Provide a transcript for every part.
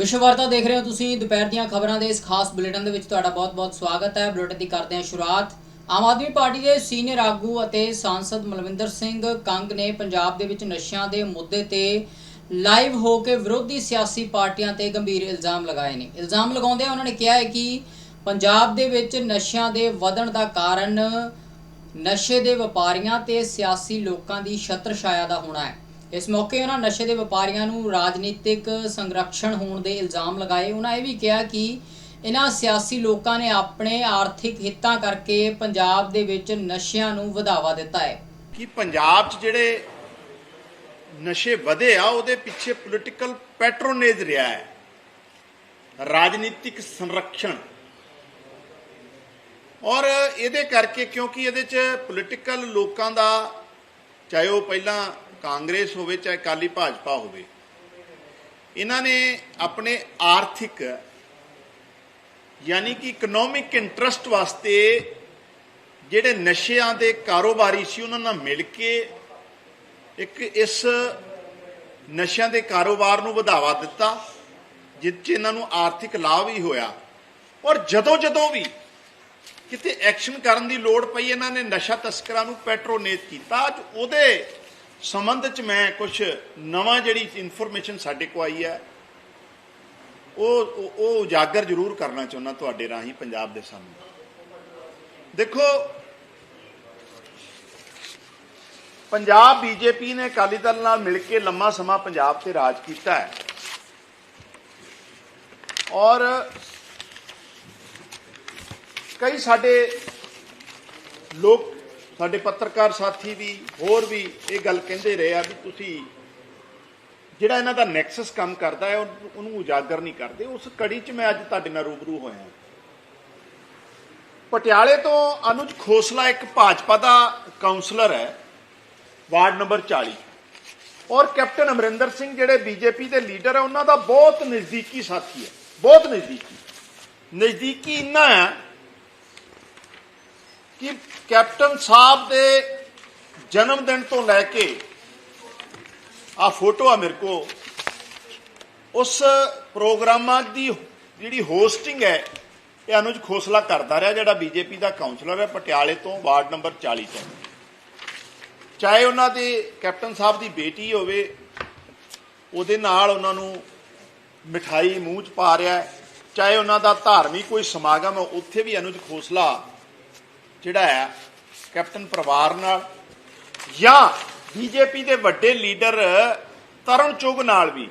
ਵਿਸ਼ਵ ਵਾਰਤਾ ਦੇਖ ਰਹੇ ਹੋ ਤੁਸੀਂ ਦੁਪਹਿਰ ਦੀਆਂ ਖਬਰਾਂ ਦੇ ਇਸ ਖਾਸ ਬੁਲੇਟਿਨ ਦੇ ਵਿੱਚ ਤੁਹਾਡਾ ਬਹੁਤ-ਬਹੁਤ ਸਵਾਗਤ ਹੈ। ਬੁਲੇਟਿਨ ਦੀ ਕਰਦੇ ਹਾਂ ਸ਼ੁਰੂਆਤ। ਆਮ ਆਦਮੀ ਪਾਰਟੀ ਦੇ ਸੀਨੀਅਰ ਆਗੂ ਅਤੇ ਸਾਂਸਦ ਮਲਵਿੰਦਰ ਸਿੰਘ ਕੰਗ ਨੇ ਪੰਜਾਬ ਦੇ ਵਿੱਚ ਨਸ਼ਿਆਂ ਦੇ ਮੁੱਦੇ ਤੇ ਲਾਈਵ ਹੋ ਕੇ ਵਿਰੋਧੀ ਸਿਆਸੀ ਪਾਰਟੀਆਂ ਤੇ ਗੰਭੀਰ ਇਲਜ਼ਾਮ ਲਗਾਏ ਨੇ। ਇਲਜ਼ਾਮ ਲਗਾਉਂਦੇ ਉਹਨਾਂ ਨੇ ਕਿਹਾ ਹੈ ਕਿ ਪੰਜਾਬ ਦੇ ਵਿੱਚ ਨਸ਼ਿਆਂ ਦੇ ਵਧਣ ਦਾ ਕਾਰਨ ਨਸ਼ੇ ਦੇ ਵਪਾਰੀਆਂ ਤੇ ਸਿਆਸੀ ਲੋਕਾਂ ਦੀ ਛਤਰ ਛਾਇਆ ਦਾ ਹੋਣਾ ਹੈ। ਇਸ ਮੌਕੇ ਉਹਨਾਂ ਨਸ਼ੇ ਦੇ ਵਪਾਰੀਆਂ ਨੂੰ ਰਾਜਨੀਤਿਕ ਸੰਰਕਸ਼ਣ ਹੋਣ ਦੇ ਇਲਜ਼ਾਮ ਲਗਾਏ। ਉਹਨਾਂ ਇਹ ਵੀ ਕਿਹਾ ਕਿ ਇਹਨਾਂ ਸਿਆਸੀ ਲੋਕਾਂ ਨੇ ਆਪਣੇ ਆਰਥਿਕ ਹਿੱਤਾਂ ਕਰਕੇ ਪੰਜਾਬ ਦੇ ਵਿੱਚ ਨਸ਼ਿਆਂ ਨੂੰ ਵਧਾਵਾ ਦਿੱਤਾ ਹੈ। ਕਿ ਪੰਜਾਬ 'ਚ ਜਿਹੜੇ ਨਸ਼ੇ ਵਧੇ ਆ, ਉਹਦੇ ਪਿੱਛੇ ਪੋਲੀਟੀਕਲ ਪੈਟਰੋਨੇਜ ਰਿਹਾ ਹੈ। ਰਾਜਨੀਤਿਕ ਸੰਰਕਸ਼ਣ ਔਰ ਇਹਦੇ ਕਰਕੇ ਕਿਉਂਕਿ ਇਹਦੇ 'ਚ ਪੋਲੀਟੀਕਲ ਲੋਕਾਂ ਦਾ, ਚਾਹੇ ਉਹ ਪਹਿਲਾਂ ਕਾਂਗਰਸ ਹੋਵੇ ਚਾਹੇ ਅਕਾਲੀ ਭਾਜਪਾ ਹੋਵੇ, ਇਹਨਾਂ ਨੇ ਆਪਣੇ ਆਰਥਿਕ, ਯਾਨੀ ਕਿ ਇਕਨੋਮਿਕ ਇੰਟਰਸਟ ਵਾਸਤੇ ਜਿਹੜੇ ਨਸ਼ਿਆਂ ਦੇ ਕਾਰੋਬਾਰੀ ਸੀ, ਉਹਨਾਂ ਨਾਲ ਮਿਲ ਕੇ ਇੱਕ ਇਸ ਨਸ਼ਿਆਂ ਦੇ ਕਾਰੋਬਾਰ ਨੂੰ ਵਧਾਵਾ ਦਿੱਤਾ, ਜਿਸ 'ਚ ਇਹਨਾਂ ਨੂੰ ਆਰਥਿਕ ਲਾਭ ਹੀ ਹੋਇਆ। ਔਰ ਜਦੋਂ ਜਦੋਂ ਵੀ ਕਿਤੇ ਐਕਸ਼ਨ ਕਰਨ ਦੀ ਲੋੜ ਪਈ, ਇਹਨਾਂ ਨੇ ਨਸ਼ਾ ਤਸਕਰਾਂ ਨੂੰ ਪੈਟਰੋਨੇਟ ਕੀਤਾ, ਅੱਜ ਉਹਦੇ ਸੰਬੰਧ 'ਚ ਮੈਂ ਕੁਝ ਨਵਾਂ ਜਿਹੜੀ ਇਨਫੋਰਮੇਸ਼ਨ ਸਾਡੇ ਕੋ ਆਈ ਹੈ, ਉਹ, ਉਹ- ਉਜਾਗਰ ਜ਼ਰੂਰ ਕਰਨਾ ਚਾਹੁੰਦਾ ਤੁਹਾਡੇ ਰਾਹੀਂ ਪੰਜਾਬ ਦੇ ਸਾਹਮਣੇ। ਦੇਖੋ, ਪੰਜਾਬ ਬੀਜੇਪੀ ਨੇ ਅਕਾਲੀ ਦਲ ਨਾਲ ਮਿਲ ਕੇ ਲੰਮਾ ਸਮਾਂ ਪੰਜਾਬ ਤੇ ਰਾਜ ਕੀਤਾ ਹੈ। ਔਰ ਕਈ ਸਾਡੇ ਲੋਕ ਸਾਡੇ ਪੱਤਰਕਾਰ ਸਾਥੀ ਵੀ, ਹੋਰ ਵੀ ਇਹ ਗੱਲ ਕਹਿੰਦੇ ਰਹੇ ਆ ਵੀ ਤੁਸੀਂ ਜਿਹੜਾ ਇਹਨਾਂ ਦਾ ਨੈਕਸਸ ਕੰਮ ਕਰਦਾ ਹੈ, ਉਹਨੂੰ ਉਜਾਗਰ ਨਹੀਂ ਕਰਦੇ। ਉਸ ਕੜੀ 'ਚ ਮੈਂ ਅੱਜ ਤੁਹਾਡੇ ਨਾਲ ਰੂਬਰੂ ਹੋਇਆ। ਪਟਿਆਲੇ ਤੋਂ ਅਨੁਜ ਖੋਸਲਾ ਇੱਕ ਭਾਜਪਾ ਦਾ ਕਾਉਂਸਲਰ ਹੈ, ਵਾਰਡ ਨੰਬਰ 40 ਔਰ ਕੈਪਟਨ ਅਮਰਿੰਦਰ ਸਿੰਘ ਜਿਹੜੇ ਬੀਜੇਪੀ ਦੇ ਲੀਡਰ ਹੈ ਉਹਨਾਂ ਦਾ ਬਹੁਤ ਨਜ਼ਦੀਕੀ ਸਾਥੀ ਹੈ। ਬਹੁਤ ਨਜ਼ਦੀਕੀ। ਨਜ਼ਦੀਕੀ ਇੰਨਾ ਹੈ ਕਿ ਕੈਪਟਨ ਸਾਹਿਬ ਦੇ ਜਨਮ ਦਿਨ ਤੋਂ ਲੈ ਕੇ ਆ ਫੋਟੋ ਆ ਮੇਰੇ ਕੋ ਉਸ ਪ੍ਰੋਗਰਾਮਾਂ ਦੀ ਜਿਹੜੀ ਹੋਸਟਿੰਗ ਹੈ, ਇਹ ਅਨੁਜ ਖੋਸਲਾ ਕਰਦਾ ਰਿਹਾ, ਜਿਹੜਾ ਬੀਜੇਪੀ ਦਾ ਕਾਉਂਸਲਰ ਹੈ, ਪਟਿਆਲੇ ਤੋਂ, ਵਾਰਡ ਨੰਬਰ 40 ਤੋਂ। ਚਾਹੇ ਉਹਨਾਂ ਦੇ ਕੈਪਟਨ ਸਾਹਿਬ ਦੀ ਬੇਟੀ ਹੋਵੇ, ਉਹਦੇ ਨਾਲ ਉਹਨਾਂ ਨੂੰ ਮਿਠਾਈ ਮੂੰਹ 'ਚ ਪਾ ਰਿਹਾ ਚਾਹੇ ਉਹਨਾਂ ਦਾ ਧਾਰਮਿਕ ਕੋਈ ਸਮਾਗਮ ਉੱਥੇ ਵੀ ਅਨੁਜ ਖੋਸਲਾ ਜਿਹੜਾ ਹੈ ਕੈਪਟਨ ਪਰਿਵਾਰ ਨਾਲ ਜਾਂ ਬੀਜੇਪੀ ਦੇ ਵੱਡੇ ਲੀਡਰ ਤਰਨ ਚੁਗ ਨਾਲ ਵੀ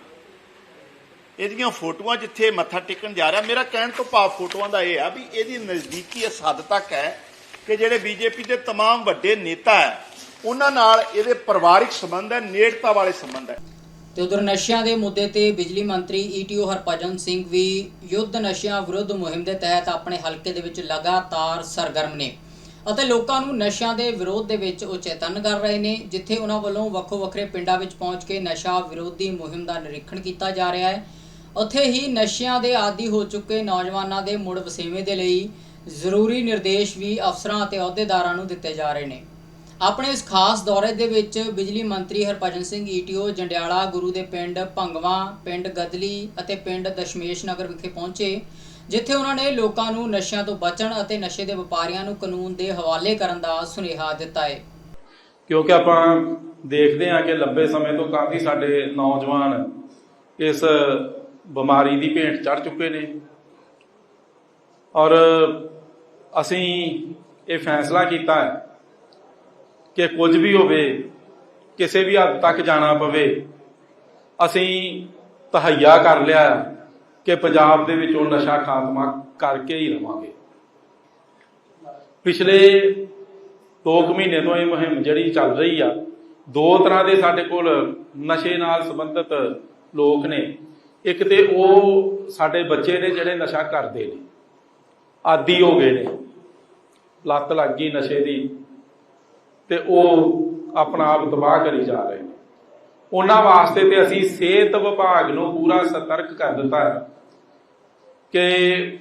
ਇਹਦੀਆਂ ਫੋਟੋਆਂ ਜਿੱਥੇ ਮੱਥਾ ਟੇਕਣ ਜਾ ਰਿਹਾ ਮੇਰਾ ਕਹਿਣ ਤੋਂ ਭਾਵ ਫੋਟੋਆਂ ਦਾ ਇਹ ਆ ਵੀ ਇਹਦੀ ਨਜ਼ਦੀਕੀ ਇਸ ਹੱਦ ਤੱਕ ਹੈ ਕਿ ਜਿਹੜੇ ਬੀਜੇਪੀ ਦੇ तमाम ਵੱਡੇ ਨੇਤਾ ਹੈ ਉਹਨਾਂ ਨਾਲ ਇਹਦੇ ਪਰਿਵਾਰਿਕ ਸੰਬੰਧ ਹੈ ਨੇੜਤਾ ਵਾਲੇ ਸੰਬੰਧ ਹੈ ਤੇ ਉਧਰ ਨਸ਼ਿਆਂ ਦੇ ਮੁੱਦੇ ਤੇ ਬਿਜਲੀ ਮੰਤਰੀ ਈਟੀਓ ਹਰਭਜਨ ਸਿੰਘ ਵੀ ਯੁੱਧ ਨਸ਼ਿਆਂ ਵਿਰੁੱਧ ਮੁਹਿੰਮ ਦੇ ਤਹਿਤ ਆਪਣੇ ਹਲਕੇ ਦੇ ਵਿੱਚ ਲਗਾਤਾਰ ਸਰਗਰਮ ਨੇ ਅਤੇ ਲੋਕਾਂ ਨੂੰ ਨਸ਼ਿਆਂ ਦੇ ਵਿਰੋਧ ਦੇ ਵਿੱਚ ਉਹ ਚੇਤਨ ਕਰ ਰਹੇ ਨੇ, ਜਿੱਥੇ ਉਹਨਾਂ ਵੱਲੋਂ ਵੱਖੋ ਵੱਖਰੇ ਪਿੰਡਾਂ ਵਿੱਚ ਪਹੁੰਚ ਕੇ ਨਸ਼ਾ ਵਿਰੋਧੀ ਮੁਹਿੰਮ ਦਾ ਨਿਰੀਖਣ ਕੀਤਾ ਜਾ ਰਿਹਾ ਹੈ। ਉੱਥੇ ਹੀ ਨਸ਼ਿਆਂ ਦੇ ਆਦੀ ਹੋ ਚੁੱਕੇ ਨੌਜਵਾਨਾਂ ਦੇ ਮੁੜ ਵਸੇਵੇਂ ਦੇ ਲਈ ਜ਼ਰੂਰੀ ਨਿਰਦੇਸ਼ ਵੀ ਅਫਸਰਾਂ ਅਤੇ ਅਹੁਦੇਦਾਰਾਂ ਨੂੰ ਦਿੱਤੇ ਜਾ ਰਹੇ ਨੇ। ਆਪਣੇ ਇਸ ਖਾਸ ਦੌਰੇ ਦੇ ਵਿੱਚ ਬਿਜਲੀ ਮੰਤਰੀ ਹਰਭਜਨ ਸਿੰਘ ਈਟੀਓ, ਜੰਡਿਆਲਾ ਗੁਰੂ ਦੇ ਪਿੰਡ ਭੰਗਵਾ, ਪਿੰਡ ਗਦਲੀ ਅਤੇ ਪਿੰਡ ਦਸ਼ਮੇਸ਼ ਨਗਰ ਵਿਖੇ ਪਹੁੰਚੇ। ਜਿੱਥੇ ਉਹਨਾਂ ਨੇ ਲੋਕਾਂ ਨੂੰ ਨਸ਼ਿਆਂ ਤੋਂ ਬਚਣ ਅਤੇ ਨਸ਼ੇ ਦੇ ਵਪਾਰੀਆਂ ਨੂੰ ਕਾਨੂੰਨ ਦੇ ਹਵਾਲੇ ਕਰਨ ਦਾ ਸੁਨੇਹਾ ਦਿੱਤਾ ਹੈ। ਕਿਉਂਕਿ ਆਪਾਂ ਦੇਖਦੇ ਹਾਂ ਕਿ ਲੰਬੇ ਸਮੇਂ ਤੋਂ ਕਾਫੀ ਸਾਡੇ ਨੌਜਵਾਨ ਇਸ ਬਿਮਾਰੀ ਦੀ ਭੇਂਟ ਚੜ ਚੁੱਕੇ ਨੇ। ਔਰ ਅਸੀਂ ਇਹ ਫੈਸਲਾ ਕੀਤਾ ਹੈ ਕਿ ਕੁਝ ਵੀ ਹੋਵੇ, ਕਿਸੇ ਵੀ ਹੱਦ ਤੱਕ ਜਾਣਾ ਪਵੇ, ਅਸੀਂ ਤਹਈਆ ਕਰ ਲਿਆ ਕਿ ਪੰਜਾਬ ਦੇ ਵਿੱਚ ਉਹ ਨਸ਼ਾ ਖਾਤਮਾ ਕਰਕੇ ਹੀ ਰਵਾਂਗੇ। ਪਿਛਲੇ 2 ਮਹੀਨੇ ਤੋਂ ਇਹ ਮੁਹਿੰਮ ਜਿਹੜੀ ਚੱਲ ਰਹੀ ਆ, ਦੋ ਤਰ੍ਹਾਂ ਦੇ ਸਾਡੇ ਕੋਲ ਨਸ਼ੇ ਨਾਲ ਸੰਬੰਧਿਤ ਲੋਕ ਨੇ। ਇੱਕ ਤੇ ਉਹ ਸਾਡੇ ਬੱਚੇ ਨੇ ਜਿਹੜੇ ਨਸ਼ਾ ਕਰਦੇ ਨੇ, ਆਦੀ ਹੋ ਗਏ ਨੇ, ਲੱਤ ਲੱਗ ਗਈ ਨਸ਼ੇ ਦੀ, ਤੇ ਉਹ ਆਪਣਾ ਆਪ ਤਬਾਹ ਕਰੀ ਜਾ ਰਹੇ ਨੇ। ਉਹਨਾਂ ਵਾਸਤੇ ਤੇ ਅਸੀਂ ਸਿਹਤ ਵਿਭਾਗ ਨੂੰ ਪੂਰਾ ਸਤਰਕ ਕਰ ਦਿੱਤਾ ਹੈ ਕਿ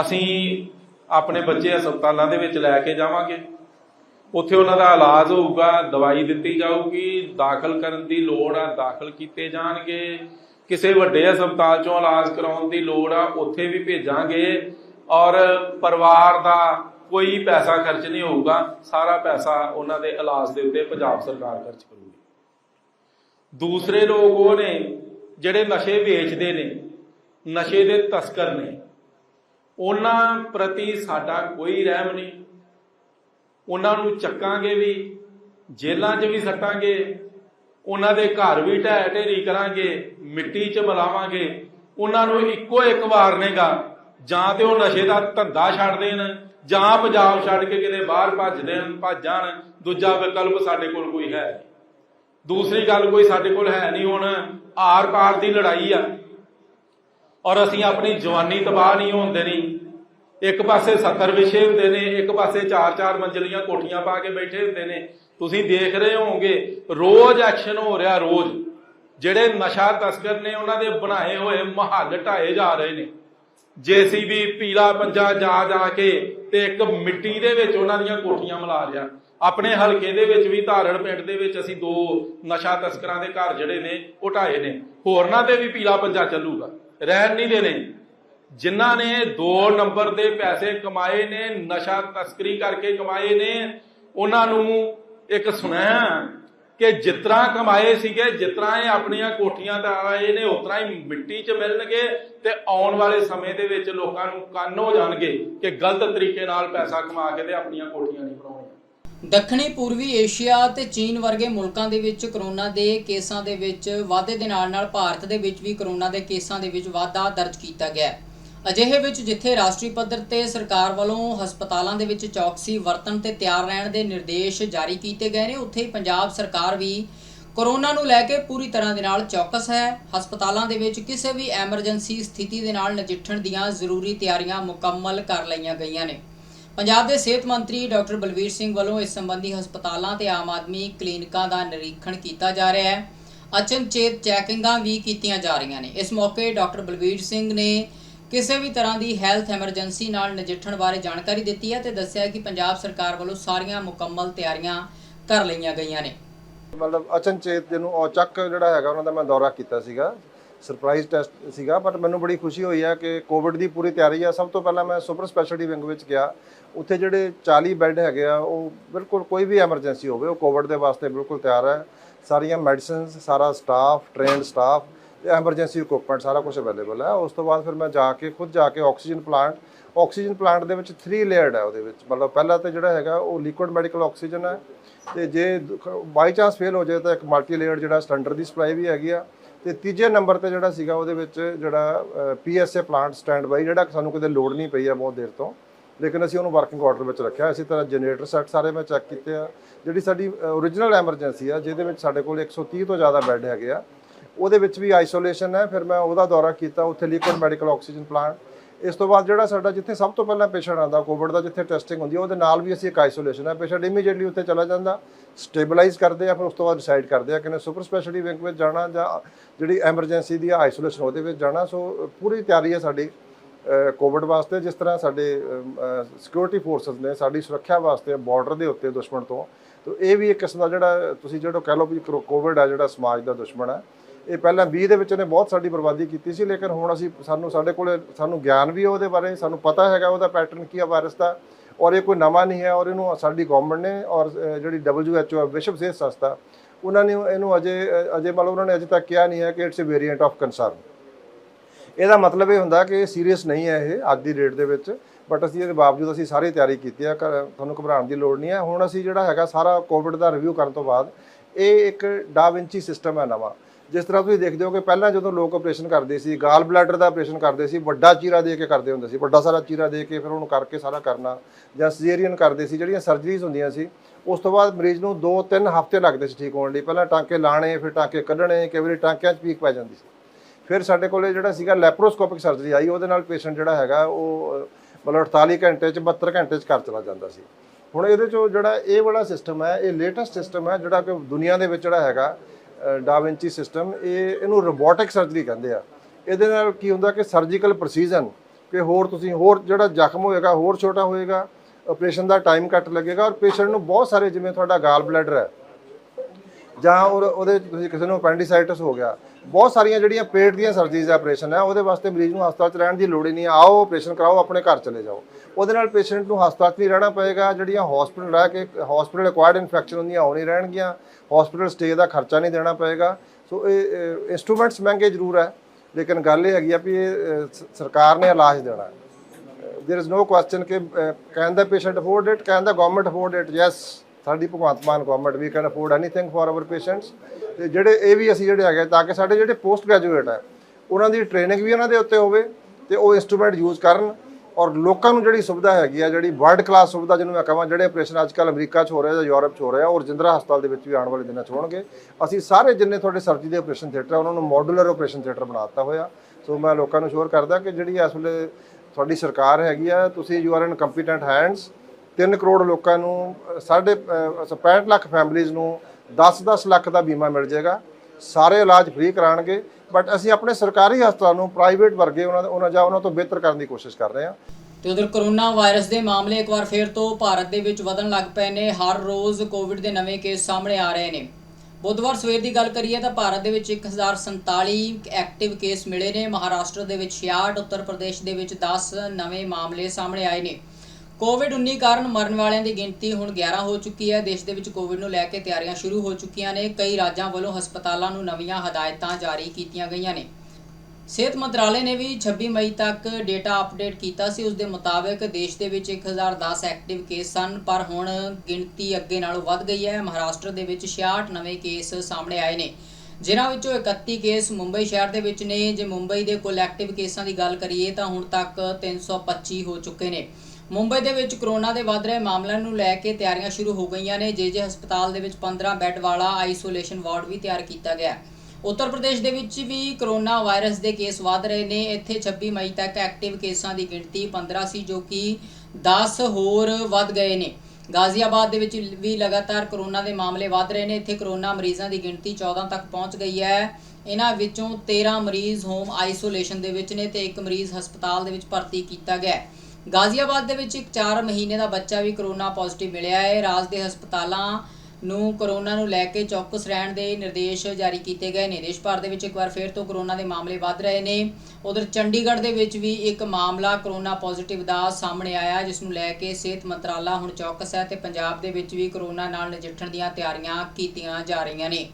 ਅਸੀਂ ਆਪਣੇ ਬੱਚੇ ਹਸਪਤਾਲਾਂ ਦੇ ਵਿੱਚ ਲੈ ਕੇ ਜਾਵਾਂਗੇ। ਉੱਥੇ ਉਹਨਾਂ ਦਾ ਇਲਾਜ ਹੋਊਗਾ, ਦਵਾਈ ਦਿੱਤੀ ਜਾਊਗੀ, ਦਾਖਲ ਕਰਨ ਦੀ ਲੋੜ ਆ, ਦਾਖਲ ਕੀਤੇ ਜਾਣਗੇ। ਕਿਸੇ ਵੱਡੇ ਹਸਪਤਾਲ ਚੋਂ ਇਲਾਜ ਕਰਾਉਣ ਦੀ ਲੋੜ ਆ, ਉੱਥੇ ਵੀ ਭੇਜਾਂਗੇ ਔਰ ਪਰਿਵਾਰ ਦਾ ਕੋਈ ਪੈਸਾ ਖਰਚ ਨਹੀਂ ਹੋਊਗਾ, ਸਾਰਾ ਪੈਸਾ ਉਹਨਾਂ ਦੇ ਇਲਾਜ ਦੇ ਉੱਤੇ ਪੰਜਾਬ ਸਰਕਾਰ ਖਰਚ ਕਰੂਗੀ। ਦੂਸਰੇ ਲੋਕ ਉਹ ਨੇ ਜਿਹੜੇ ਨਸ਼ੇ ਵੇਚਦੇ ਨੇ, ਨਸ਼ੇ ਦੇ ਤਸਕਰ ਨੇ। ਉਹਨਾਂ ਪ੍ਰਤੀ ਸਾਡਾ ਕੋਈ ਰਹਿਮ ਨਹੀਂ। ਉਹਨਾਂ ਨੂੰ ਚੱਕਾਂਗੇ ਵੀ, ਜੇਲ੍ਹਾਂ 'ਚ ਵੀ ਸੱਟਾਂਗੇ, ਉਹਨਾਂ ਦੇ ਘਰ ਵੀ ਢਹਿ ਢੇਰੀ ਕਰਾਂਗੇ, ਮਿੱਟੀ 'ਚ ਮਿਲਾਵਾਂਗੇ ਉਹਨਾਂ ਨੂੰ ਇੱਕੋ ਇੱਕ ਵਾਰ ਨੇਗਾ ਜਾਂ ਤੇ ਉਹ ਨਸ਼ੇ ਦਾ ਧੰਦਾ ਛੱਡ ਦੇਣ, ਜਾਂ ਪੰਜਾਬ ਛੱਡ ਕੇ ਕਿਤੇ ਬਾਹਰ ਭੱਜ ਦੇਣ, ਭੱਜ ਜਾਣ, ਦੂਜਾ ਵਿਕਲਪ ਸਾਡੇ ਕੋਲ ਕੋਈ ਹੈ। ਦੂਸਰੀ ਗੱਲ ਕੋਈ ਸਾਡੇ ਕੋਲ ਹੈ ਨਹੀਂ ਹੁਣ, ਆਰ ਪਾਰ ਦੀ ਲੜਾਈ ਆ। ਔਰ ਅਸੀਂ ਆਪਣੀ ਜਵਾਨੀ ਤਬਾਹ ਨਹੀਂ ਹੋਣ ਦੇਣੀ। ਇੱਕ ਪਾਸੇ 70 ਵਿਸ਼ੇ ਹੁੰਦੇ ਨੇ, ਇੱਕ ਪਾਸੇ 4-4 ਮੰਜ਼ਲੀਆਂ ਕੋਠੀਆਂ ਪਾ ਕੇ ਬੈਠੇ ਹੁੰਦੇ ਨੇ। ਤੁਸੀਂ ਦੇਖ ਰਹੇ ਹੋਵੋਗੇ, ਰੋਜ਼ ਐਕਸ਼ਨ ਹੋ ਰਿਹਾ ਰੋਜ਼। ਜਿਹੜੇ ਨਸ਼ਾ ਤਸਕਰ ਨੇ, ਉਹਨਾਂ ਦੇ ਬਣਾਏ ਹੋਏ ਮਹੱਲ ਢਾਏ ਜਾ ਰਹੇ ਨੇ। ਜੀਸੀਬੀ, ਪੀਲਾ ਪੰਜਾ ਜਾ ਜਾ ਕੇ ਤੇ ਇੱਕ ਮਿੱਟੀ ਦੇ ਵਿੱਚ ਉਹਨਾਂ ਦੀਆਂ ਕੋਠੀਆਂ ਮਿਲਾ ਰਿਹਾ ਆਪਣੇ ਹਲਕੇ ਦੇ ਵਿੱਚ ਵੀ ਧਾਰੜ ਪਿੰਡ ਦੇ ਵਿੱਚ ਅਸੀਂ ਦੋ ਨਸ਼ਾ ਤਸਕਰਾਂ ਦੇ ਘਰ ਜਿਹੜੇ ਨੇ, ਉਹ ਢਾਏ ਨੇ। ਹੋਰਨਾਂ ਤੇ ਵੀ ਪੀਲਾ ਪੰਜਾ ਚੱਲੂਗਾ। ਰਹਿਣ ਨਹੀਂ ਦੇਣੇ। ਜਿਨ੍ਹਾਂ ਨੇ 2 ਨੰਬਰ ਦੇ ਪੈਸੇ ਕਮਾਏ ਨੇ, ਨਸ਼ਾ ਤਸਕਰੀ ਕਰਕੇ ਕਮਾਏ ਨੇ, ਉਹਨਾਂ ਨੂੰ ਇੱਕ ਸੁਣਿਆ ਕਿ ਜਿਤਨਾ ਕਮਾਏ ਸੀਗੇ ਜਿਤਨਾ ਇਹ ਆਪਣੀਆਂ ਕੋਠੀਆਂ ਤੇ ਆਏ ਨੇ ਉਤਨਾ ਹੀ ਮਿੱਟੀ 'ਚ ਮਿਲਣਗੇ ਤੇ ਆਉਣ ਵਾਲੇ ਸਮੇਂ ਦੇ ਵਿੱਚ ਲੋਕਾਂ ਨੂੰ ਕੰਨ ਹੋ ਜਾਣਗੇ ਕਿ ਗਲਤ ਤਰੀਕੇ ਨਾਲ ਪੈਸਾ ਕਮਾ ਕੇ ਤੇ ਆਪਣੀਆਂ ਕੋਠੀਆਂ ਨਹੀਂ ਬਣਾਉਣ ਦੱਖਣੀ ਪੂਰਬੀ ਏਸ਼ੀਆ ਤੇ ਚੀਨ ਵਰਗੇ ਮੁਲਕਾਂ ਦੇ ਵਿੱਚ ਕਰੋਨਾ ਦੇ ਕੇਸਾਂ ਦੇ ਵਿੱਚ ਵਾਧੇ ਦੇ ਨਾਲ ਨਾਲ ਭਾਰਤ ਦੇ ਵਿੱਚ ਵੀ ਕਰੋਨਾ ਦੇ ਕੇਸਾਂ ਦੇ ਵਿੱਚ ਵਾਧਾ ਦਰਜ ਕੀਤਾ ਗਿਆ ਅਜਿਹੇ ਵਿੱਚ ਜਿੱਥੇ ਰਾਸ਼ਟਰੀ ਪੱਧਰ ਤੇ ਸਰਕਾਰ ਵੱਲੋਂ ਹਸਪਤਾਲਾਂ ਦੇ ਵਿੱਚ ਚੌਕਸੀ ਵਰਤਣ ਤੇ ਤਿਆਰ ਰਹਿਣ ਦੇ ਨਿਰਦੇਸ਼ ਜਾਰੀ ਕੀਤੇ ਗਏ ਨੇ, ਉੱਥੇ ਪੰਜਾਬ ਸਰਕਾਰ ਵੀ ਕਰੋਨਾ ਨੂੰ ਲੈ ਕੇ ਪੂਰੀ ਤਰ੍ਹਾਂ ਦੇ ਨਾਲ ਚੌਕਸ ਹੈ। ਹਸਪਤਾਲਾਂ ਦੇ ਵਿੱਚ ਕਿਸੇ ਵੀ ਐਮਰਜੈਂਸੀ ਸਥਿਤੀ ਦੇ ਨਾਲ ਨਜਿੱਠਣ ਦੀਆਂ ਜ਼ਰੂਰੀ ਤਿਆਰੀਆਂ ਮੁਕੰਮਲ ਕਰ ਲਈਆਂ ਗਈਆਂ ਨੇ। ਪੰਜਾਬ ਦੇ ਸਿਹਤ ਮੰਤਰੀ ਡਾਕਟਰ ਬਲਵੀਰ ਸਿੰਘ ਵੱਲੋਂ ਇਸ ਸੰਬੰਧੀ ਹਸਪਤਾਲਾਂ ਤੇ ਆਮ ਆਦਮੀ ਕਲੀਨਿਕਾਂ ਦਾ ਨਿਰੀਖਣ ਕੀਤਾ ਜਾ ਰਿਹਾ ਹੈ। ਅਚਨਚੇਤ ਚੈਕਿੰਗਾਂ ਵੀ ਕੀਤੀਆਂ ਜਾ ਰਹੀਆਂ ਨੇ। ਇਸ ਮੌਕੇ ਡਾਕਟਰ ਬਲਵੀਰ ਸਿੰਘ ਨੇ ਕਿਸੇ ਵੀ ਤਰ੍ਹਾਂ ਦੀ ਹੈਲਥ ਐਮਰਜੈਂਸੀ ਨਾਲ ਨਜਿੱਠਣ ਬਾਰੇ ਜਾਣਕਾਰੀ ਦਿੱਤੀ ਹੈ ਤੇ ਦੱਸਿਆ ਕਿ ਪੰਜਾਬ ਸਰਕਾਰ ਵੱਲੋਂ ਸਾਰੀਆਂ ਮੁਕੰਮਲ ਤਿਆਰੀਆਂ ਕਰ ਲਈਆਂ ਗਈਆਂ ਨੇ। ਮਤਲਬ ਅਚਨਚੇਤ ਜਿਹਨੂੰ ਔਚਕ ਜਿਹੜਾ ਹੈਗਾ, ਉਹਨਾਂ ਦਾ ਮੈਂ ਦੌਰਾ ਕੀਤਾ ਸੀਗਾ। ਸਰਪ੍ਰਾਈਜ਼ ਟੈਸਟ ਸੀਗਾ ਪਰ ਮੈਨੂੰ ਬੜੀ ਖੁਸ਼ੀ ਹੋਈ ਹੈ ਕਿ ਕੋਵਿਡ ਦੀ ਪੂਰੀ ਤਿਆਰੀ ਆ। ਸਭ ਤੋਂ ਪਹਿਲਾਂ ਮੈਂ ਸੁਪਰ ਸਪੈਸ਼ਲਿਟੀ ਵਿੰਗ ਵਿੱਚ ਗਿਆ। ਉੱਥੇ ਜਿਹੜੇ 40 ਬੈੱਡ ਹੈਗੇ ਆ, ਉਹ ਬਿਲਕੁਲ ਕੋਈ ਵੀ ਐਮਰਜੈਂਸੀ ਹੋਵੇ, ਉਹ ਕੋਵਿਡ ਦੇ ਵਾਸਤੇ ਬਿਲਕੁਲ ਤਿਆਰ ਹੈ ਸਾਰੀਆਂ ਮੈਡੀਸਿਨਸ ਸਾਰਾ ਸਟਾਫ ਟ੍ਰੇਨਡ ਸਟਾਫ ਤੇ ਐਮਰਜੈਂਸੀ ਇਕਵਿਪਮੈਂਟ ਸਾਰਾ ਕੁਝ ਅਵੇਲੇਬਲ ਹੈ ਉਸ ਤੋਂ ਬਾਅਦ ਫਿਰ ਮੈਂ ਜਾ ਕੇ, ਖੁਦ ਜਾ ਕੇ ਆਕਸੀਜਨ ਪਲਾਂਟ ਆਕਸੀਜਨ ਪਲਾਂਟ ਦੇ ਵਿੱਚ 3 ਲੇਅਰਡ ਹੈ ਉਹਦੇ ਵਿੱਚ। ਮਤਲਬ ਪਹਿਲਾ ਤੇ ਜਿਹੜਾ ਹੈਗਾ, ਉਹ ਲਿਕੁਇਡ ਮੈਡੀਕਲ ਆਕਸੀਜਨ ਹੈ ਤੇ ਜੇ ਬਾਈ ਚਾਂਸ ਫੇਲ ਹੋ ਜਾਏ ਤਾਂ ਇੱਕ ਮਲਟੀ ਲੇਅਰਡ ਜਿਹੜਾ ਸਿਲੰਡਰ ਦੀ ਸਪਲਾਈ ਵੀ ਹੈਗੀ ਆ। ਤੇ ਤੀਜੇ ਨੰਬਰ ਤੇ ਜਿਹੜਾ ਸੀਗਾ ਉਹਦੇ ਵਿੱਚ ਜਿਹੜਾ ਪੀਐਸਏ ਪਲਾਂਟ ਸਟੈਂਡ ਬਾਈ ਜਿਹੜਾ ਸਾਨੂੰ ਕਿਤੇ ਲੋਡ ਨਹੀਂ ਪਈ ਆ ਬਹੁਤ ਦੇਰ ਤੋਂ। ਲੇਕਿਨ ਅਸੀਂ ਉਹਨੂੰ ਵਰਕਿੰਗ ਆਰਡਰ ਵਿੱਚ ਰੱਖਿਆ। ਇਸੇ ਤਰ੍ਹਾਂ ਜਨਰੇਟਰ ਸੈੱਟ ਸਾਰੇ ਮੈਂ ਚੈੱਕ ਕੀਤੇ ਆ। ਜਿਹੜੀ ਸਾਡੀ ਓਰੀਜਨਲ ਐਮਰਜੈਂਸੀ ਆ, ਜਿਹਦੇ ਵਿੱਚ ਸਾਡੇ ਕੋਲ 130 ਤੋਂ ਜ਼ਿਆਦਾ ਬੈੱਡ ਹੈਗੇ ਆ। ਉਹਦੇ ਵਿੱਚ ਵੀ ਆਈਸੋਲੇਸ਼ਨ ਹੈ। ਫਿਰ ਮੈਂ ਉਹਦਾ ਦੌਰਾ ਕੀਤਾ। ਉੱਥੇ ਲਿਕੁਇਡ ਮੈਡੀਕਲ ਆਕਸੀਜਨ ਪਲਾਂਟ ਇਸ ਤੋਂ ਬਾਅਦ ਜਿਹੜਾ ਸਾਡਾ ਜਿੱਥੇ ਸਭ ਤੋਂ ਪਹਿਲਾਂ ਪੇਸ਼ੈਂਟ ਆਉਂਦਾ ਕੋਵਿਡ ਦਾ ਜਿੱਥੇ ਟੈਸਟਿੰਗ ਹੁੰਦੀ ਹੈ ਉਹਦੇ ਨਾਲ ਵੀ ਅਸੀਂ ਇੱਕ ਆਈਸੋਲੇਸ਼ਨ ਹੈ ਪੇਸ਼ੈਂਟ ਇਮੀਡੀਏਟਲੀ ਉੱਥੇ ਚਲਾ ਜਾਂਦਾ ਸਟੇਬਲਾਈਜ਼ ਕਰਦੇ ਆ, ਫਿਰ ਉਸ ਤੋਂ ਬਾਅਦ ਡਿਸਾਈਡ ਕਰਦੇ ਆ ਕਿ ਨੇ ਸੁਪਰ ਸਪੈਸ਼ਲਿਟੀ ਵਿੰਗ ਵਿੱਚ ਜਾਣਾ ਜਾਂ ਜਿਹੜੀ ਐਮਰਜੈਂਸੀ ਦੀ ਆਈਸੋਲੇਸ਼ਨ ਉਹਦੇ ਵਿੱਚ ਜਾਣਾ। ਸੋ ਪੂਰੀ ਤਿਆਰੀ ਹੈ ਸਾਡੀ ਕੋਵਿਡ ਵਾਸਤੇ, ਜਿਸ ਤਰ੍ਹਾਂ ਸਾਡੇ ਸਿਕਿਉਰਿਟੀ ਫੋਰਸਸ ਨੇ ਸਾਡੀ ਸੁਰੱਖਿਆ ਵਾਸਤੇ ਬਾਰਡਰ ਦੇ ਉੱਤੇ ਦੁਸ਼ਮਣ ਤੋਂ। ਤੋ ਇਹ ਵੀ ਇੱਕ ਕਿਸਮ ਦਾ ਜਿਹੜਾ, ਤੁਸੀਂ ਜਿਹੜਾ ਕਹਿ ਲਓ ਵੀ ਕੋਵਿਡ ਹੈ ਜਿਹੜਾ ਸਮਾਜ ਦਾ ਦੁਸ਼ਮਣ ਹੈ ਇਹ ਪਹਿਲਾਂ 20 ਦੇ ਵਿੱਚ ਉਹਨੇ ਬਹੁਤ ਸਾਡੀ ਬਰਬਾਦੀ ਕੀਤੀ ਸੀ ਲੇਕਿਨ ਹੁਣ ਅਸੀਂ ਸਾਨੂੰ ਸਾਡੇ ਕੋਲ ਸਾਨੂੰ ਗਿਆਨ ਵੀ ਹੈ ਉਹਦੇ ਬਾਰੇ ਸਾਨੂੰ ਪਤਾ ਹੈਗਾ ਉਹਦਾ ਪੈਟਰਨ ਕੀ ਹੈ ਵਾਇਰਸ ਦਾ ਔਰ ਇਹ ਕੋਈ ਨਵਾਂ ਨਹੀਂ ਹੈ ਔਰ ਇਹਨੂੰ ਸਾਡੀ ਗਵਰਨਮੈਂਟ ਨੇ ਔਰ ਅ, ਜਿਹੜੀ WHO ਵਿਸ਼ਵ ਸਿਹਤ ਸੰਸਥਾ ਉਹਨਾਂ ਨੇ ਇਹਨੂੰ ਅਜੇ ਅਜੇ ਮਤਲਬ ਉਹਨਾਂ ਨੇ ਅਜੇ ਤੱਕ ਕਿਹਾ ਨਹੀਂ ਹੈ ਕਿ it's a variant of concern ਇਹਦਾ ਮਤਲਬ ਇਹ ਹੁੰਦਾ ਕਿ ਇਹ ਸੀਰੀਅਸ ਨਹੀਂ ਹੈ ਇਹ ਅੱਜ ਦੀ ਡੇਟ ਦੇ ਵਿੱਚ ਬਟ ਅਸੀਂ ਇਹਦੇ ਬਾਵਜੂਦ ਅਸੀਂ ਸਾਰੀ ਤਿਆਰੀ ਕੀਤੀ ਹੈ ਘ- ਤੁਹਾਨੂੰ ਘਬਰਾਉਣ ਦੀ ਲੋੜ ਨਹੀਂ ਹੈ। ਹੁਣ ਅਸੀਂ ਜਿਹੜਾ ਹੈਗਾ ਸਾਰਾ ਕੋਵਿਡ ਦਾ ਰਿਵਿਊ ਕਰਨ ਤੋਂ ਬਾਅਦ ਇਹ ਇੱਕ ਡਾਵਿੰਚੀ ਸਿਸਟਮ ਹੈ ਨਵਾਂ। ਜਿਸ ਤਰ੍ਹਾਂ ਤੁਸੀਂ ਦੇਖਦੇ ਹੋ ਕਿ ਪਹਿਲਾਂ ਜਦੋਂ ਲੋਕ ਆਪਰੇਸ਼ਨ ਕਰਦੇ ਸੀ ਗਾਲ ਬਲੈਡਰ ਦਾ ਆਪਰੇਸ਼ਨ ਕਰਦੇ ਸੀ, ਵੱਡਾ ਚੀਰਾ ਦੇ ਕੇ ਕਰਦੇ ਹੁੰਦੇ ਸੀ, ਵੱਡਾ ਸਾਰਾ ਚੀਰਾ ਦੇ ਕੇ ਫਿਰ ਉਹਨੂੰ ਕਰਕੇ ਸਾਰਾ ਕਰਨਾ ਜਾਂ ਸਿਜ਼ੇਰੀਅਨ ਕਰਦੇ ਸੀ, ਜਿਹੜੀਆਂ ਸਰਜਰੀਜ਼ ਹੁੰਦੀਆਂ ਸੀ, ਉਸ ਤੋਂ ਬਾਅਦ ਮਰੀਜ਼ ਨੂੰ 2-3 ਹਫ਼ਤੇ ਲੱਗਦੇ ਸੀ ਠੀਕ ਹੋਣ ਲਈ। ਪਹਿਲਾਂ ਟਾਂਕੇ ਲਾਣੇ, ਫਿਰ ਟਾਂਕੇ ਕੱਢਣੇ, ਕਈ ਵਾਰੀ ਟਾਂਕਿਆਂ 'ਚ ਪੀਕ ਪੈ ਜਾਂਦੀ ਸੀ। ਫਿਰ ਸਾਡੇ ਕੋਲੇ ਜਿਹੜਾ ਸੀਗਾ ਲੈਪਰੋਸਕੋਪਿਕ ਸਰਜਰੀ ਆਈ, ਉਹਦੇ ਨਾਲ ਪੇਸ਼ੈਂਟ ਜਿਹੜਾ ਹੈਗਾ, ਉਹ, ਮਤਲਬ 48 ਘੰਟੇ 'ਚ 72 ਘੰਟੇ 'ਚ ਘਰ ਚਲਾ ਜਾਂਦਾ ਸੀ। ਹੁਣ ਇਹਦੇ 'ਚੋਂ ਜਿਹੜਾ ਇਹ ਵਾਲਾ ਸਿਸਟਮ ਹੈ, ਇਹ ਲੇਟੈਸਟ ਸਿਸਟਮ ਹੈ, ਜਿਹੜਾ ਕਿ ਦੁਨੀਆ ਦੇ ਵਿੱਚ ਜਿਹੜਾ ਹੈਗਾ ਡਾਵਿੰਚੀ ਸਿਸਟਮ, ਇਹ ਇਹਨੂੰ ਰੋਬੋਟਿਕ ਸਰਜਰੀ ਕਹਿੰਦੇ ਆ। ਇਹਦੇ ਨਾਲ ਕੀ ਹੁੰਦਾ ਕਿ ਸਰਜੀਕਲ ਪ੍ਰੈਸੀਜਨ ਕਿ ਹੋਰ ਤੁਸੀਂ ਹੋਰ ਜਿਹੜਾ ਜ਼ਖਮ ਹੋਏਗਾ, ਹੋਰ ਛੋਟਾ ਹੋਏਗਾ ਆਪਰੇਸ਼ਨ ਦਾ ਟਾਈਮ ਘੱਟ ਲੱਗੇਗਾ ਔਰ ਪੇਸ਼ੈਂਟ ਨੂੰ ਬਹੁਤ ਸਾਰੇ ਜਿਵੇਂ ਤੁਹਾਡਾ ਗਾਲ ਬਲੈਡਰ ਹੈ ਜਾਂ ਉਹ- ਉਹਦੇ ਤੁਸੀਂ ਕਿਸੇ ਨੂੰ appendicitis ਹੋ ਗਿਆ ਬਹੁਤ ਸਾਰੀਆਂ ਜਿਹੜੀਆਂ ਪੇਟ ਦੀਆਂ ਸਰਜਰੀਜ਼ ਆਪਰੇਸ਼ਨ ਹੈ ਉਹਦੇ ਵਾਸਤੇ ਮਰੀਜ਼ ਨੂੰ ਹਸਪਤਾਲ 'ਚ ਰਹਿਣ ਦੀ ਲੋੜ ਹੀ ਨਹੀਂ ਹੈ। ਆਓ ਆਪਰੇਸ਼ਨ ਕਰਾਓ ਆਪਣੇ ਘਰ ਚਲੇ ਜਾਓ ਉਹਦੇ ਨਾਲ ਪੇਸ਼ੈਂਟ ਨੂੰ ਹਸਪਤਾਲ 'ਚ ਨਹੀਂ ਰਹਿਣਾ ਪਏਗਾ ਜਿਹੜੀਆਂ ਹਸਪੀਟਲ ਰਹਿ ਕੇ ਹਸਪੀਟਲ ਐਕਵਾਇਰਡ ਇਨਫੈਕਸ਼ਨ ਹੁੰਦੀਆਂ ਉਹ ਨਹੀਂ ਰਹਿਣਗੀਆਂ ਹਸਪੀਟਲ ਸਟੇ ਦਾ ਖਰਚਾ ਨਹੀਂ ਦੇਣਾ ਪਏਗਾ ਸੋ ਇਹ ਇਨਸਟਰੂਮੈਂਟਸ ਮਹਿੰਗੇ ਜ਼ਰੂਰ ਹੈ ਲੇਕਿਨ ਗੱਲ ਇਹ ਹੈਗੀ ਆ ਵੀ ਇਹ ਅਹ, ਸ- ਸਰਕਾਰ ਨੇ ਇਲਾਜ ਦੇਣਾ ਹੈ देयर इज नो ਕੁਐਸਚਨ ਕਿ can the patient afford it can the government afford it yes ਸਾਡੀ Bhagwant Mann government we can afford anything for our patients ਤੇ ਜਿਹੜੇ ਇਹ ਵੀ ਅਸੀਂ ਜਿਹੜੇ ਹੈਗੇ ਤਾਂ ਕਿ ਸਾਡੇ ਜਿਹੜੇ ਪੋਸਟ ਗ੍ਰੈਜੂਏਟ ਹੈ ਉਹਨਾਂ ਦੀ ਟ੍ਰੇਨਿੰਗ ਵੀ ਉਹਨਾਂ ਦੇ ਉੱਤੇ ਹੋਵੇ ਤੇ ਉਹ ਇਨਸਟਰੂਮੈਂਟ ਯੂਜ਼ ਕਰਨ ਔਰ ਲੋਕਾਂ ਨੂੰ ਜਿਹੜੀ ਸੁਵਿਧਾ ਹੈਗੀ ਆ, ਜਿਹੜੀ ਵਰਲਡ ਕਲਾਸ ਸੁਵਿਧਾ ਜਿਹਨੂੰ ਮੈਂ ਕਹਾਂ, ਜਿਹੜੇ ਆਪਰੇਸ਼ਨ ਅੱਜ ਕੱਲ੍ਹ ਅਮਰੀਕਾ 'ਚ ਹੋ ਰਿਹਾ ਜਾਂ ਯੂਰਪ 'ਚ ਹੋ ਰਿਹਾ ਔਰ ਜਿੰਦਰਾ ਹਸਪਤਾਲ ਦੇ ਵਿੱਚ ਵੀ ਆਉਣ ਵਾਲੇ ਦਿਨਾਂ 'ਚ ਹੋਣਗੇ। ਅਸੀਂ ਸਾਰੇ ਜਿੰਨੇ ਤੁਹਾਡੇ ਸਰਜਰੀ ਦੇ ਆਪਰੇਸ਼ਨ ਥੀਏਟਰ ਉਹਨਾਂ ਨੂੰ ਮੋਡੂਲਰ ਆਪਰੇਸ਼ਨ ਥੀਏਟਰ ਬਣਾ ਦਿੱਤਾ ਹੋਇਆ। ਸੋ ਮੈਂ ਲੋਕਾਂ ਨੂੰ ਸ਼ੋਰ ਕਰਦਾ ਕਿ ਜਿਹੜੀ ਇਸ ਵੇਲੇ ਤੁਹਾਡੀ ਸਰਕਾਰ ਹੈਗੀ ਆ, ਤੁਸੀਂ you are in competent hands 3 crore ਲੋਕਾਂ ਨੂੰ ਸਾਢੇ ਅ, 65 ਲੱਖ ਫੈਮਿਲੀਜ਼ ਨੂੰ 10-10 ਲੱਖ ਦਾ ਬੀਮਾ ਮਿਲ ਜਾਏਗਾ। ਸਾਰੇ ਇਲਾਜ ਫ੍ਰੀ ਕਰਾਣਗੇ ਬਟ ਅਸੀਂ ਆਪਣੇ ਸਰਕਾਰੀ ਹਸਪਤਾਲਾਂ ਨੂੰ ਪ੍ਰਾਈਵੇਟ ਵਰਗੇ ਉਹਨਾਂ ਦਾ- ਉਹਨਾਂ ਜਾਂ ਉਹਨਾਂ ਤੋਂ ਬਿਹਤਰ ਕਰਨ ਦੀ ਕੋਸ਼ਿਸ਼ ਕਰ ਰਹੇ ਹਾਂ। ਤੇ ਉਧਰ ਕਰੋਨਾ ਵਾਇਰਸ ਦੇ ਮਾਮਲੇ ਇੱਕ ਵਾਰ ਫੇਰ ਤੋਂ ਭਾਰਤ ਦੇ ਵਿੱਚ ਵਧਣ ਲੱਗ ਪਏ ਨੇ। ਹਰ ਰੋਜ਼ ਕੋਵਿਡ ਦੇ ਨਵੇਂ ਕੇਸ ਸਾਹਮਣੇ ਆ ਰਹੇ ਨੇ। ਬੁੱਧਵਾਰ ਸਵੇਰ ਦੀ ਗੱਲ ਕਰੀਏ ਤਾਂ ਭਾਰਤ ਦੇ ਵਿੱਚ 1047 ਐਕਟਿਵ ਕੇਸ ਮਿਲੇ ਨੇ। ਮਹਾਰਾਸ਼ਟਰ ਦੇ ਵਿੱਚ 66 ਉੱਤਰ ਪ੍ਰਦੇਸ਼ ਦੇ ਵਿੱਚ 10 ਨਵੇਂ ਮਾਮਲੇ ਸਾਹਮਣੇ ਆਏ ਨੇ। ਕੋਵਿਡ 19 ਕਾਰਨ ਮਰਨ ਵਾਲਿਆਂ ਦੀ ਗਿਣਤੀ ਹੁਣ 11 ਹੋ ਚੁੱਕੀ ਹੈ। ਦੇਸ਼ ਦੇ ਵਿੱਚ ਕੋਵਿਡ ਨੂੰ ਲੈ ਕੇ ਤਿਆਰੀਆਂ ਸ਼ੁਰੂ ਹੋ ਚੁੱਕੀਆਂ ਨੇ। ਕਈ ਰਾਜਾਂ ਵੱਲੋਂ ਹਸਪਤਾਲਾਂ ਨੂੰ ਨਵੀਆਂ ਹਦਾਇਤਾਂ ਜਾਰੀ ਕੀਤੀਆਂ ਗਈਆਂ ਨੇ। ਸਿਹਤ ਮੰਤਰਾਲੇ ਨੇ ਵੀ 26 ਮਈ ਤੱਕ ਡੇਟਾ ਅਪਡੇਟ ਕੀਤਾ ਸੀ। ਉਸ ਦੇ ਮੁਤਾਬਕ ਦੇਸ਼ ਦੇ ਵਿੱਚ 1010 ਐਕਟਿਵ ਕੇਸ ਸਨ, ਪਰ ਹੁਣ ਗਿਣਤੀ ਅੱਗੇ ਨਾਲੋਂ ਵੱਧ ਗਈ ਹੈ। ਮਹਾਰਾਸ਼ਟਰ ਦੇ ਵਿੱਚ 66 ਨਵੇਂ ਕੇਸ ਸਾਹਮਣੇ ਆਏ ਨੇ। ਜਿਨ੍ਹਾਂ ਵਿੱਚੋਂ 31 ਕੇਸ ਮੁੰਬਈ ਸ਼ਹਿਰ ਦੇ ਵਿੱਚ ਨੇ। ਜੇ ਮੁੰਬਈ ਦੇ ਕੁੱਲ ਐਕਟਿਵ ਕੇਸਾਂ ਦੀ ਗੱਲ ਕਰੀਏ ਤਾਂ ਹੁਣ ਤੱਕ 325 ਹੋ ਚੁੱਕੇ ਨੇ। ਮੁੰਬਈ ਦੇ ਵਿੱਚ ਕਰੋਨਾ ਦੇ ਵੱਧ ਰਹੇ ਮਾਮਲਿਆਂ ਨੂੰ ਲੈ ਕੇ ਤਿਆਰੀਆਂ ਸ਼ੁਰੂ ਹੋ ਗਈਆਂ ਨੇ। ਜੇ ਜੇ ਹਸਪਤਾਲ ਦੇ ਵਿੱਚ 15 ਬੈੱਡ ਵਾਲਾ ਆਈਸੋਲੇਸ਼ਨ ਵਾਰਡ ਵੀ ਤਿਆਰ ਕੀਤਾ ਗਿਆ। ਉੱਤਰ ਪ੍ਰਦੇਸ਼ ਦੇ ਵਿੱਚ ਵੀ ਕਰੋਨਾ ਵਾਇਰਸ ਦੇ ਕੇਸ ਵੱਧ ਰਹੇ ਨੇ। ਇੱਥੇ 26 ਮਈ ਤੱਕ ਐਕਟਿਵ ਕੇਸਾਂ ਦੀ ਗਿਣਤੀ 15 ਸੀ, ਜੋ ਕਿ 10 ਹੋਰ ਵੱਧ ਗਏ ਨੇ। ਗਾਜ਼ੀਆਬਾਦ ਦੇ ਵਿੱਚ ਵੀ ਲਗਾਤਾਰ ਕਰੋਨਾ ਦੇ ਮਾਮਲੇ ਵਧ ਰਹੇ ਨੇ। ਇੱਥੇ ਕਰੋਨਾ ਮਰੀਜ਼ਾਂ ਦੀ ਗਿਣਤੀ 14 ਤੱਕ ਪਹੁੰਚ ਗਈ ਹੈ। ਇਹਨਾਂ ਵਿੱਚੋਂ 13 ਮਰੀਜ਼ ਹੋਮ ਆਈਸੋਲੇਸ਼ਨ ਦੇ ਵਿੱਚ ਨੇ ਤੇ ਇੱਕ ਮਰੀਜ਼ ਹਸਪਤਾਲ ਦੇ ਵਿੱਚ ਭਰਤੀ ਕੀਤਾ ਗਿਆ ਹੈ। ਗਾਜ਼ੀਆਬਾਦ ਦੇ ਵਿੱਚ ਇੱਕ 4 ਮਹੀਨੇ ਦਾ ਬੱਚਾ ਵੀ ਕਰੋਨਾ ਪੋਜ਼ਿਟਿਵ ਮਿਲਿਆ ਹੈ। ਰਾਜ ਦੇ ਹਸਪਤਾਲਾਂ ਨੂੰ ਕਰੋਨਾ ਨੂੰ ਲੈ ਕੇ ਚੌਕਸ ਰਹਿਣ ਦੇ ਨਿਰਦੇਸ਼ ਜਾਰੀ ਕੀਤੇ ਗਏ ਨੇ। ਦੇਸ਼ ਭਰ ਦੇ ਵਿੱਚ ਇੱਕ ਵਾਰ ਫਿਰ ਤੋਂ ਕਰੋਨਾ ਦੇ ਮਾਮਲੇ ਵੱਧ ਰਹੇ ਨੇ। ਉਧਰ ਚੰਡੀਗੜ੍ਹ ਦੇ ਵਿੱਚ ਵੀ ਇੱਕ ਮਾਮਲਾ ਕਰੋਨਾ ਪੋਜ਼ਿਟਿਵ ਦਾ ਸਾਹਮਣੇ ਆਇਆ, ਜਿਸ ਨੂੰ ਲੈ ਕੇ ਸਿਹਤ ਮੰਤਰਾਲਾ ਹੁਣ ਚੌਕਸ ਹੈ ਤੇ ਪੰਜਾਬ ਦੇ ਵਿੱਚ ਵੀ ਕਰੋਨਾ ਨਾਲ ਨਜਿੱਠਣ ਦੀਆਂ ਤਿਆਰੀਆਂ ਕੀਤੀਆਂ ਜਾ ਰਹੀਆਂ ਨੇ।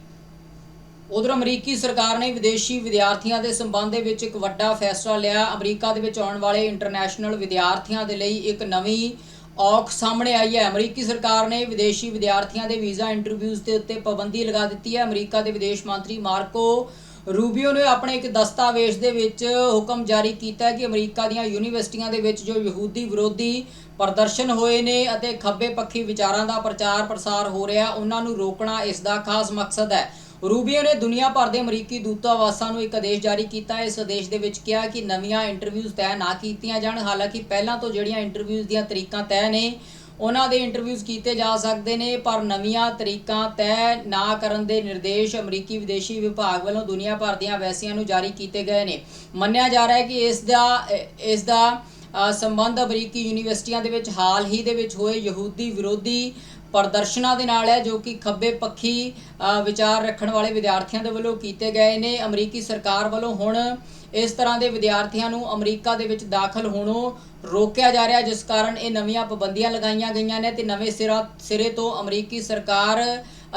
ਉਧਰ ਅਮਰੀਕੀ ਸਰਕਾਰ ਨੇ ਵਿਦੇਸ਼ੀ ਵਿਦਿਆਰਥੀਆਂ ਦੇ ਸੰਬੰਧ ਦੇ ਵਿੱਚ ਇੱਕ ਵੱਡਾ ਫੈਸਲਾ ਲਿਆ। ਅਮਰੀਕਾ ਦੇ ਵਿੱਚ ਆਉਣ ਵਾਲੇ ਇੰਟਰਨੈਸ਼ਨਲ ਵਿਦਿਆਰਥੀਆਂ ਦੇ ਲਈ ਇੱਕ ਨਵੀਂ ਔਖ ਸਾਹਮਣੇ ਆਈ ਹੈ। ਅਮਰੀਕੀ ਸਰਕਾਰ ਨੇ ਵਿਦੇਸ਼ੀ ਵਿਦਿਆਰਥੀਆਂ ਦੇ ਵੀਜ਼ਾ ਇੰਟਰਵਿਊਜ਼ ਦੇ ਉੱਤੇ ਪਾਬੰਦੀ ਲਗਾ ਦਿੱਤੀ ਹੈ। ਅਮਰੀਕਾ ਦੇ ਵਿਦੇਸ਼ ਮੰਤਰੀ ਮਾਰਕੋ ਰੂਬੀਓ ਨੇ ਆਪਣੇ ਇੱਕ ਦਸਤਾਵੇਜ਼ ਦੇ ਵਿੱਚ ਹੁਕਮ ਜਾਰੀ ਕੀਤਾ ਕਿ ਅਮਰੀਕਾ ਦੀਆਂ ਯੂਨੀਵਰਸਿਟੀਆਂ ਦੇ ਵਿੱਚ ਜੋ ਯਹੂਦੀ ਵਿਰੋਧੀ ਪ੍ਰਦਰਸ਼ਨ ਹੋਏ ਨੇ ਅਤੇ ਖੱਬੇ ਪੱਖੀ ਵਿਚਾਰਾਂ ਦਾ ਪ੍ਰਚਾਰ ਪ੍ਰਸਾਰ ਹੋ ਰਿਹਾ, ਉਹਨਾਂ ਨੂੰ ਰੋਕਣਾ ਇਸ ਦਾ ਖਾਸ ਮਕਸਦ ਹੈ। ਰੂਬੀਓ ਨੇ ਦੁਨੀਆ ਭਰ ਦੇ ਅਮਰੀਕੀ ਦੂਤਾਵਾਸਾਂ ਨੂੰ ਇੱਕ ਆਦੇਸ਼ ਜਾਰੀ ਕੀਤਾ। ਇਸ ਆਦੇਸ਼ ਦੇ ਵਿੱਚ ਕਿਹਾ ਕਿ ਨਵੀਆਂ ਇੰਟਰਵਿਊਜ਼ ਤੈਅ ਨਾ ਕੀਤੀਆਂ ਜਾਣ। ਹਾਲਾਂਕਿ ਪਹਿਲਾਂ ਤੋਂ ਜਿਹੜੀਆਂ ਇੰਟਰਵਿਊਜ਼ ਦੀਆਂ ਤਰੀਕਾਂ ਤੈਅ ਨੇ, ਉਹਨਾਂ ਦੇ ਇੰਟਰਵਿਊਜ਼ ਕੀਤੇ ਜਾ ਸਕਦੇ ਨੇ, ਪਰ ਨਵੀਆਂ ਤਰੀਕਾਂ ਤੈਅ ਨਾ ਕਰਨ ਦੇ ਨਿਰਦੇਸ਼ ਅਮਰੀਕੀ ਵਿਦੇਸ਼ੀ ਵਿਭਾਗ ਵੱਲੋਂ ਦੁਨੀਆ ਭਰ ਦੀਆਂ ਵੈਸੀਆਂ ਨੂੰ ਜਾਰੀ ਕੀਤੇ ਗਏ ਨੇ। ਮੰਨਿਆ ਜਾ ਰਿਹਾ ਹੈ ਕਿ ਇਸ ਦਾ ਇਸ ਦਾ ਸੰਬੰਧ ਅਮਰੀਕੀ ਯੂਨੀਵਰਸਿਟੀਆਂ ਦੇ ਵਿੱਚ ਹਾਲ ਹੀ ਦੇ ਵਿੱਚ ਹੋਏ ਯਹੂਦੀ ਵਿਰੋਧੀ ਪ੍ਰਦਰਸ਼ਨਾਂ ਦੇ ਨਾਲ ਹੈ, ਜੋ ਕਿ ਖੱਬੇ ਪੱਖੀ ਵਿਚਾਰ ਰੱਖਣ ਵਾਲੇ ਵਿਦਿਆਰਥੀਆਂ ਦੇ ਵੱਲੋਂ ਕੀਤੇ ਗਏ ਨੇ। ਅਮਰੀਕੀ ਸਰਕਾਰ ਵੱਲੋਂ ਹੁਣ ਇਸ ਤਰ੍ਹਾਂ ਦੇ ਵਿਦਿਆਰਥੀਆਂ ਨੂੰ ਅਮਰੀਕਾ ਦੇ ਵਿੱਚ ਦਾਖਲ ਹੋਣੋਂ ਰੋਕਿਆ ਜਾ ਰਿਹਾ, ਜਿਸ ਕਾਰਨ ਇਹ ਨਵੀਆਂ ਪਾਬੰਦੀਆਂ ਲਗਾਈਆਂ ਗਈਆਂ ਨੇ ਤੇ ਨਵੇਂ ਸਿਰਾ, ਸਿਰੇ ਤੋਂ ਅਮਰੀਕੀ ਸਰਕਾਰ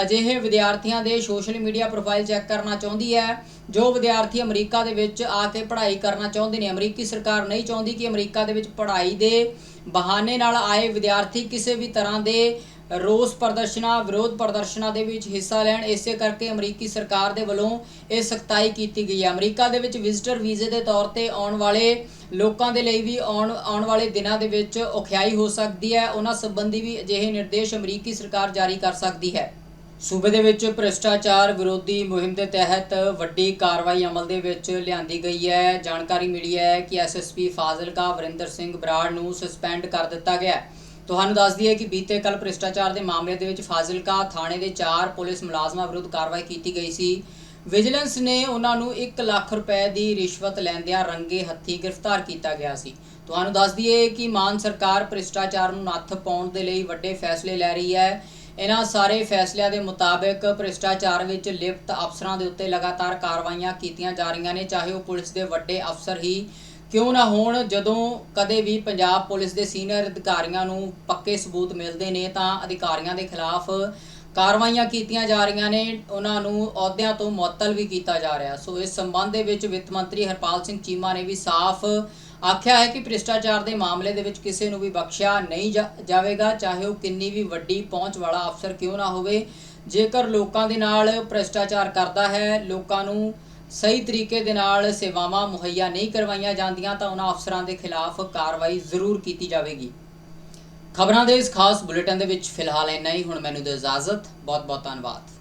ਅਜਿਹੇ ਵਿਦਿਆਰਥੀਆਂ ਦੇ ਸੋਸ਼ਲ ਮੀਡੀਆ ਪ੍ਰੋਫਾਈਲ ਚੈੱਕ ਕਰਨਾ ਚਾਹੁੰਦੀ ਹੈ, ਜੋ ਵਿਦਿਆਰਥੀ ਅਮਰੀਕਾ ਦੇ ਵਿੱਚ ਆ ਕੇ ਪੜ੍ਹਾਈ ਕਰਨਾ ਚਾਹੁੰਦੇ ਨੇ। ਅਮਰੀਕੀ ਸਰਕਾਰ ਨਹੀਂ ਚਾਹੁੰਦੀ ਕਿ ਅਮਰੀਕਾ ਦੇ ਵਿੱਚ ਪੜ੍ਹਾਈ ਦੇ ਬਹਾਨੇ ਨਾਲ ਆਏ ਵਿਦਿਆਰਥੀ ਕਿਸੇ ਵੀ ਤਰ੍ਹਾਂ ਦੇ ਰੋਸ ਪ੍ਰਦਰਸ਼ਨਾਂ, ਵਿਰੋਧ ਪ੍ਰਦਰਸ਼ਨਾਂ ਦੇ ਵਿੱਚ ਹਿੱਸਾ ਲੈਣ, ਇਸੇ ਕਰਕੇ ਅਮਰੀਕੀ ਸਰਕਾਰ ਦੇ ਵੱਲੋਂ ਇਹ ਸਖਤਾਈ ਕੀਤੀ ਗਈ ਹੈ। ਅਮਰੀਕਾ ਦੇ ਵਿੱਚ ਵਿਜ਼ਿਟਰ ਵੀਜ਼ੇ ਦੇ ਤੌਰ ਤੇ ਆਉਣ ਵਾਲੇ ਲੋਕਾਂ ਦੇ ਲਈ ਵੀ ਆਉਣ ਆਉਣ ਵਾਲੇ ਦਿਨਾਂ ਦੇ ਵਿੱਚ ਔਖਿਆਈ ਹੋ ਸਕਦੀ ਹੈ। ਉਹਨਾਂ ਸੰਬੰਧੀ ਵੀ ਅਜਿਹੇ ਨਿਰਦੇਸ਼ ਅਮਰੀਕੀ ਸਰਕਾਰ ਜਾਰੀ ਕਰ ਸਕਦੀ ਹੈ। ਸੂਬੇ ਦੇ ਵਿੱਚ ਭ੍ਰਿਸ਼ਟਾਚਾਰ ਵਿਰੋਧੀ ਮੁਹਿੰਮ ਦੇ ਤਹਿਤ ਵੱਡੀ ਕਾਰਵਾਈ ਅਮਲ ਦੇ ਵਿੱਚ ਲਿਆਂਦੀ ਗਈ ਹੈ। ਜਾਣਕਾਰੀ ਮਿਲੀ ਹੈ ਕਿ ਐਸਐਸਪੀ ਫਾਜ਼ਿਲਕਾ ਵਰਿੰਦਰ ਸਿੰਘ ਬਰਾੜ ਨੂੰ ਸਸਪੈਂਡ ਕਰ ਦਿੱਤਾ ਗਿਆ ਹੈ। ਤੁਹਾਨੂੰ ਦੱਸ ਦਈਏ ਕਿ ਬੀਤੇ ਕੱਲ ਭ੍ਰਿਸ਼ਟਾਚਾਰ ਦੇ ਮਾਮਲੇ ਦੇ ਵਿੱਚ ਫਾਜ਼ਿਲਕਾ ਥਾਣੇ ਦੇ ਚਾਰ ਪੁਲਿਸ ਮੁਲਾਜ਼ਮਾਂ ਵਿਰੁੱਧ ਕਾਰਵਾਈ ਕੀਤੀ ਗਈ ਸੀ। ਵਿਜੀਲੈਂਸ ਨੇ ਉਹਨਾਂ ਨੂੰ 1 ਲੱਖ ਰੁਪਏ ਦੀ ਰਿਸ਼ਵਤ ਲੈਂਦਿਆਂ ਰੰਗੇ ਹੱਥੀ ਗ੍ਰਿਫਤਾਰ ਕੀਤਾ ਗਿਆ ਸੀ। ਤੁਹਾਨੂੰ ਦੱਸ ਦਈਏ ਕਿ ਮਾਨ ਸਰਕਾਰ ਭ੍ਰਿਸ਼ਟਾਚਾਰ ਨੂੰ ਨੱਥ ਪਾਉਣ ਦੇ ਲਈ ਵੱਡੇ ਫੈਸਲੇ ਲੈ ਰਹੀ ਹੈ। ਇਹਨਾਂ ਸਾਰੇ ਫੈਸਲਿਆਂ ਦੇ ਮੁਤਾਬਕ ਭ੍ਰਿਸ਼ਟਾਚਾਰ ਵਿੱਚ ਲਿਪਤ ਅਫਸਰਾਂ ਦੇ ਉੱਤੇ ਲਗਾਤਾਰ ਕਾਰਵਾਈਆਂ ਕੀਤੀਆਂ ਜਾ ਰਹੀਆਂ ਨੇ, ਚਾਹੇ ਉਹ ਪੁਲਿਸ ਦੇ ਵੱਡੇ ਅਫਸਰ ਹੀ ਕਿਉਂ ਨਾ ਹੋਣ? ਜਦੋਂ ਕਦੇ ਵੀ ਪੰਜਾਬ ਪੁਲਿਸ ਦੇ ਸੀਨੀਅਰ ਅਧਿਕਾਰੀਆਂ ਨੂੰ ਪੱਕੇ ਸਬੂਤ ਮਿਲਦੇ ਨੇ, ਤਾਂ ਅਧਿਕਾਰੀਆਂ ਦੇ ਖਿਲਾਫ ਕਾਰਵਾਈਆਂ ਕੀਤੀਆਂ ਜਾ ਰਹੀਆਂ ਨੇ। ਉਹਨਾਂ ਨੂੰ ਅਹੁਦਿਆਂ ਤੋਂ ਮੁਅੱਤਲ ਵੀ ਕੀਤਾ ਜਾ ਰਿਹਾ। ਸੋ ਇਸ ਸੰਬੰਧ ਦੇ ਵਿੱਚ ਵਿੱਤ ਮੰਤਰੀ ਹਰਪਾਲ ਸਿੰਘ ਚੀਮਾ ਨੇ ਵੀ ਸਾਫ਼ ਆਖਿਆ ਹੈ ਕਿ ਭ੍ਰਿਸ਼ਟਾਚਾਰ ਦੇ ਮਾਮਲੇ ਦੇ ਵਿੱਚ ਕਿਸੇ ਨੂੰ ਵੀ ਬਖਸ਼ਿਆ ਨਹੀਂ ਜਾ- ਜਾਵੇਗਾ। ਚਾਹੇ ਉਹ ਕਿੰਨੀ ਵੀ ਵੱਡੀ ਪਹੁੰਚ ਵਾਲਾ ਅਫਸਰ ਕਿਉਂ ਨਾ ਹੋਵੇ। ਜੇਕਰ ਲੋਕਾਂ ਦੇ ਨਾਲ ਭ੍ਰਿਸ਼ਟਾਚਾਰ ਕਰਦਾ ਹੈ, ਲੋਕਾਂ ਨੂੰ ਸਹੀ ਤਰੀਕੇ ਦੇ ਨਾਲ ਸੇਵਾਵਾਂ ਮੁਹੱਈਆ ਨਹੀਂ ਕਰਵਾਈਆਂ ਜਾਂਦੀਆਂ ਤਾਂ ਉਹਨਾਂ ਅਫਸਰਾਂ ਦੇ ਖਿਲਾਫ ਕਾਰਵਾਈ ਜ਼ਰੂਰ ਕੀਤੀ ਜਾਵੇਗੀ। ਖਬਰਾਂ ਦੇ ਇਸ ਖਾਸ ਬੁਲੇਟਿਨ ਦੇ ਵਿੱਚ ਫਿਲਹਾਲ ਇੰਨਾ ਹੀ। ਹੁਣ ਮੈਨੂੰ ਦਿਓ ਇਜਾਜ਼ਤ। ਬਹੁਤ ਬਹੁਤ ਧੰਨਵਾਦ।